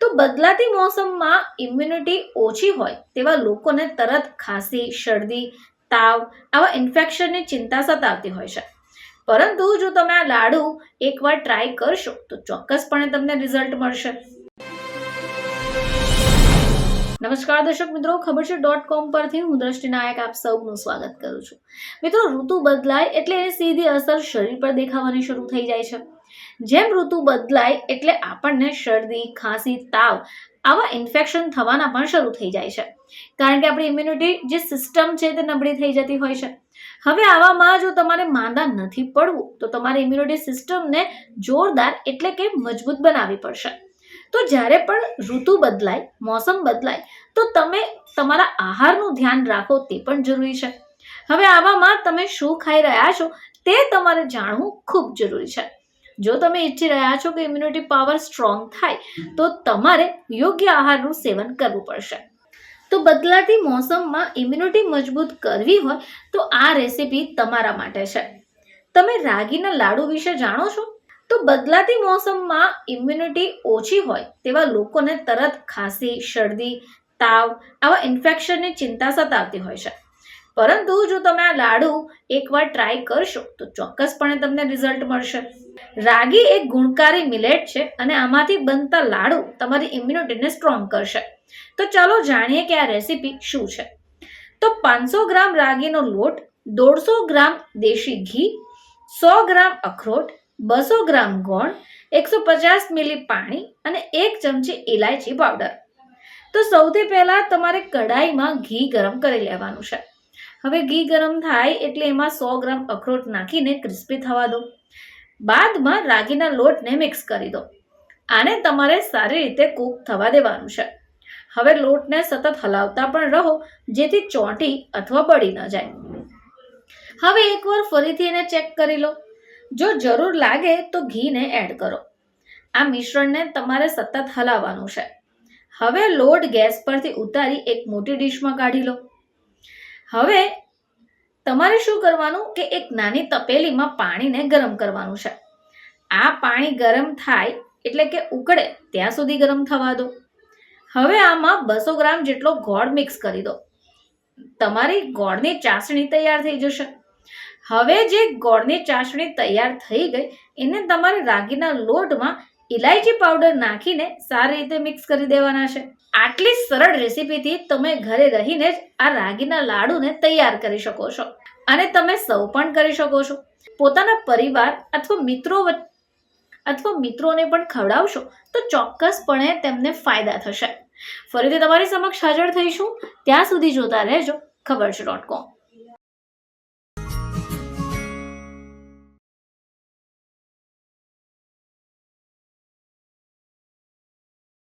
તો બદલાતી મોસમમાં ઇમ્યુનિટી ઓછી હોય તેવા લોકોને તરત ખાંસી, શરદી, તાવ આવા ઇન્ફેક્શનની ચિંતા સતાવતી હોય છે. પરંતુ જો તમે આ લાડુ એકવાર ટ્રાય કરશો, તો ચોક્કસપણે તમને રિઝલ્ટ મળશે. નમસ્કાર દર્શક મિત્રો, ખબર છે ડોટ કોમ પરથી હું દ્રષ્ટિ નાયક આપ સૌનું સ્વાગત કરું છું. મિત્રો, ઋતુ બદલાય એટલે એની સીધી અસર શરીર પર દેખાવાની શરૂ થઈ જાય છે. જેમ ઋતુ બદલાય એટલે આપણને શરદી, ખાંસી, તાવ આવા ઇન્ફેક્શન થવાના પણ શરૂ થઈ જાય છે. કારણ કે આપણી ઇમ્યુનિટી જે સિસ્ટમ છે તે નબળી થઈ જતી હોય છે. હવે આવામાં જો તમારે માંદા નથી પડવું, તો તમારી ઇમ્યુનિટી સિસ્ટમને જોરદાર એટલે કે મજબૂત બનાવવી પડશે. તો જ્યારે પણ ઋતુ બદલાય, મોસમ બદલાય, તો તમે તમારા આહારનું ધ્યાન રાખો તે પણ જરૂરી છે. હવે આવામાં તમે શું ખાઈ રહ્યા છો તે તમારે જાણવું ખૂબ જરૂરી છે. જો તમે ઈચ્છી રહ્યા છો કે ઇમ્યુનિટી પાવર સ્ટ્રોંગ થાય, તો તમારે યોગ્ય આહારનું સેવન કરવું પડશે. તો બદલાતી મોસમમાં ઇમ્યુનિટી મજબૂત કરવી હોય, તો આ રેસીપી તમારા માટે છે. તમે રાગીના લાડુ વિશે જાણો છો? તો બદલાતી મોસમમાં ઇમ્યુનિટી ઓછી હોય, તેવા લોકોને તરત ખાંસી, શરદી, તાવ આવા ઇન્ફેક્શનની ચિંતા સતાવતી હોય છે. પરંતુ જો તમે આ લાડુ એકવાર ટ્રાય કરશો, તો ચોક્કસપણે તમને રિઝલ્ટ મળશે. રાગી એક ગુણકારી મિલેટ છે અને આમાંથી બનતા લાડુ તમારી ઇમ્યુનિટીને સ્ટ્રોંગ કરશે. તો ચાલો જાણીએ કે આ રેસીપી શું છે. તો પાંચસો ગ્રામ રાગીનો લોટ, દોઢસો ગ્રામ દેશી ઘી, સો ગ્રામ અખરોટ, બસો ગ્રામ ગોળ, એકસો પચાસ મિલી પાણી અને એક ચમચી ઇલાયચી પાવડર તો સૌથી પહેલાં તમારે કઢાઈમાં ઘી ગરમ કરી લેવાનું છે. હવે ઘી ગરમ થાય એટલે એમાં સો ગ્રામ અખરોટ નાખીને ક્રિસ્પી થવા દો. બાદમાં રાગીના લોટને મિક્સ કરી દો. આને તમારે સારી રીતે કૂક થવા દેવાનું છે. હવે લોટને સતત હલાવતા પણ રહો, જેથી ચોંટી અથવા બળી ન જાય. હવે એકવાર ફરીથી એને ચેક કરી લો. જો જરૂર લાગે તો ઘીને એડ કરો. આ મિશ્રણને તમારે સતત હલાવવાનું છે. હવે લોટ ગેસ પરથી ઉતારી એક મોટી ડીશમાં કાઢી લો. હવે તમારે શું કરવાનું કે એક નાની તપેલીમાં પાણીને ગરમ કરવાનું છે. આ પાણી ગરમ થાય એટલે કે ઉકળે ત્યાં સુધી ગરમ થવા દો. હવે આમાં બસો ગ્રામ જેટલો ગોળ મિક્સ કરી દો. તમારી ગોળની ચાસણી તૈયાર થઈ જશે. હવે જે ગોળની ચાસણી તૈયાર થઈ ગઈ, એને તમારે રાગીના લોટમાં ઇલાયચી પાવડર નાખીને સારી રીતે મિક્સ કરી દેવાના છે. આટલી સરળ રેસીપીથી તમે ઘરે રહીને જ આ રાગીના લાડુને તૈયાર કરી શકો છો. અને તમે સૌ પણ કરી શકો છો. પોતાના પરિવાર અથવા મિત્રો અથવા મિત્રોને પણ ખવડાવશો તો ચોક્કસપણે તેમને ફાયદા થશે. ફરીથી તમારી સમક્ષ હાજર થઈશું. ત્યાં સુધી જોતા રહેજો ખબર છે ડોટ કોમ